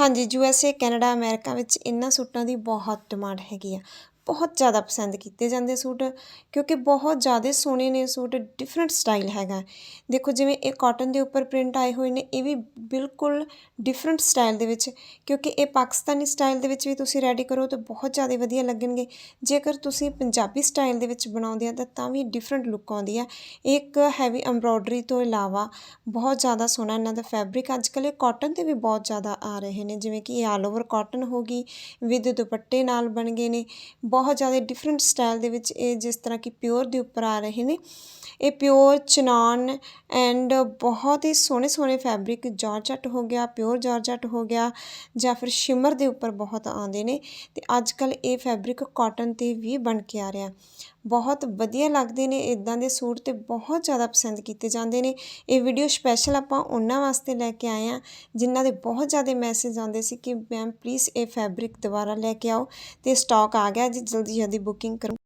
ਹਾਂਜੀ U S A Canada America ਵਿੱਚ ਇਹਨਾਂ ਸੂਟਾਂ ਦੀ ਬਹੁਤ ਡਿਮਾਂਡ ਹੈਗੀ ਆ। ਬਹੁਤ ਜ਼ਿਆਦਾ ਪਸੰਦ ਕੀਤੇ ਜਾਂਦੇ ਸੂਟ, ਕਿਉਂਕਿ ਬਹੁਤ ਜ਼ਿਆਦਾ ਸੋਹਣੇ ਨੇ ਸੂਟ ਡਿਫਰੈਂਟ ਸਟਾਈਲ ਹੈਗਾ। ਦੇਖੋ ਜਿਵੇਂ ਇਹ ਕਾਟਨ ਦੇ ਉੱਪਰ ਪ੍ਰਿੰਟ ਆਏ ਹੋਏ ਨੇ, ਇਹ ਵੀ ਬਿਲਕੁਲ ਡਿਫਰੈਂਟ ਸਟਾਈਲ ਦੇ ਵਿੱਚ, ਕਿਉਂਕਿ ਇਹ ਪਾਕਿਸਤਾਨੀ ਸਟਾਈਲ ਦੇ ਵਿੱਚ ਵੀ ਤੁਸੀਂ ਰੈਡੀ ਕਰੋ ਤਾਂ ਬਹੁਤ ਜ਼ਿਆਦਾ ਵਧੀਆ ਲੱਗਣਗੇ। ਜੇਕਰ ਤੁਸੀਂ ਪੰਜਾਬੀ ਸਟਾਈਲ ਦੇ ਵਿੱਚ ਬਣਾਉਂਦੇ ਆ ਤਾਂ ਤਾਂ ਵੀ ਡਿਫਰੈਂਟ ਲੁੱਕ ਆਉਂਦੀ ਆ। ਇੱਕ ਹੈਵੀ ਐਮਬ੍ਰੋਇਡਰੀ ਤੋਂ ਇਲਾਵਾ ਬਹੁਤ ਜ਼ਿਆਦਾ ਸੋਹਣਾ ਇਹਨਾਂ ਦਾ ਫੈਬਰਿਕ ਅੱਜ ਕੱਲ੍ਹ ਇਹ ਕਾਟਨ 'ਤੇ ਵੀ ਬਹੁਤ ਜ਼ਿਆਦਾ ਆ ਰਹੇ ਨੇ, ਜਿਵੇਂ ਕਿ ਇਹ ਆਲ ਓਵਰ ਕਾਟਨ ਹੋ ਗਈ, ਵਿਦ ਦੁਪੱਟੇ ਨਾਲ ਬਣ ਗਏ ਨੇ। ਬਹੁਤ ਜ਼ਿਆਦਾ ਡਿਫਰੈਂਟ ਸਟਾਈਲ ਦੇ ਵਿੱਚ ਇਹ ਜਿਸ ਤਰ੍ਹਾਂ ਕਿ ਪਿਓਰ ਦੇ ਉੱਪਰ ਆ ਰਹੇ ਨੇ। ਇਹ ਪਿਓਰ ਚਨਾਨ ਐਂਡ ਬਹੁਤ ਹੀ ਸੋਹਣੇ ਸੋਹਣੇ ਫੈਬਰਿਕ ਜਾਰਜਟ ਹੋ ਗਿਆ ਪਿਓਰ ਜਾਰਜਟ ਹੋ ਗਿਆ ਜਾਂ ਫਿਰ ਸ਼ਿਮਰ ਦੇ ਉੱਪਰ ਬਹੁਤ ਆਉਂਦੇ ਨੇ। ਤੇ ਅੱਜ ਕੱਲ ਇਹ ਫੈਬਰਿਕ ਕਾਟਨ ਤੇ ਵੀ ਬਣ ਕੇ ਆ ਰਿਹਾ। ਬਹੁਤ ਵਧੀਆ ਲੱਗਦੇ ਨੇ ਇਦਾਂ ਦੇ ਸੂਟ ਤੇ ਬਹੁਤ ਜ਼ਿਆਦਾ ਪਸੰਦ ਕੀਤੇ ਜਾਂਦੇ ਨੇ। ਇਹ ਵੀਡੀਓ ਸਪੈਸ਼ਲ ਆਪਾਂ ਉਹਨਾਂ ਵਾਸਤੇ ਲੈ ਕੇ ਆਏ ਆ ਜਿਨ੍ਹਾਂ ਦੇ ਬਹੁਤ ਜ਼ਿਆਦਾ ਮੈਸੇਜ ਆਉਂਦੇ ਸੀ ਕਿ ਮੈਮ ਪਲੀਜ਼ ਇਹ ਫੈਬਰਿਕ ਦੁਬਾਰਾ ਲੈ ਕੇ ਆਓ ਤੇ ਸਟਾਕ ਆ ਗਿਆ, ਜੀ ਜਲਦੀ ਜਲਦੀ ਬੁਕਿੰਗ ਕਰੋ।